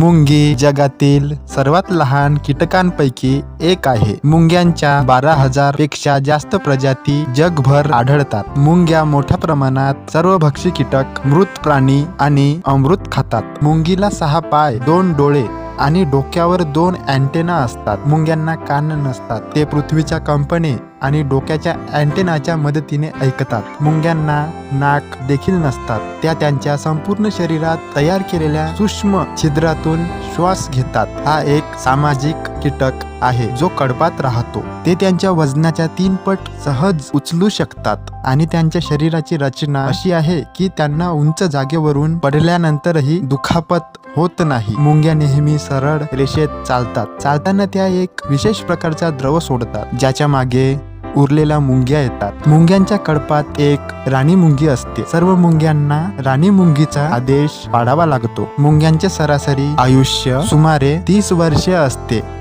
मुंगी जगातील सर्वात लहान कीटकांपैकी एक आहे. मुंग्यांच्या बारा हजारपेक्षा जास्त प्रजाती जगभर आढळतात. मुंग्या मोठ्या प्रमाणात सर्व भक्षी कीटक मृत प्राणी आणि अमृत खातात. मुंगीला सहा पाय दोन डोळे आणि डोक्यावर दोन अँटेना असतात. मुंग्यांना कान नसतात. ते पृथ्वीच्या कंपने आणि डोक्याच्या अँटेनाच्या मदतीने ऐकतात. मुंग्यांना नाक देखील नसतात. त्या त्यांच्या संपूर्ण शरीरात तयार केलेल्या सूक्ष्म छिद्रातून श्वास घेतात. हा एक सामाजिक कीटक आहे जो कडपात राहतो. ते त्यांच्या वजनाच्या तीन पट सहज उचलू शकतात आणि त्यांच्या शरीराची रचना अशी आहे की त्यांना उंच जागेवरून पडल्यानंतरही दुखापत होत नाही. मुंग्या नेहमी सरळ रेषेत चालतात. चालताना त्या एक विशेष प्रकारचा द्रव सोडतात ज्याच्या मागे उरलेल्या मुंग्या येतात. मुंग्यांच्या कळपात एक राणी मुंगी असते. सर्व मुंग्यांना राणी मुंगीचा आदेश पाडावा लागतो. मुंग्यांचे सरासरी आयुष्य सुमारे तीस वर्षे असते.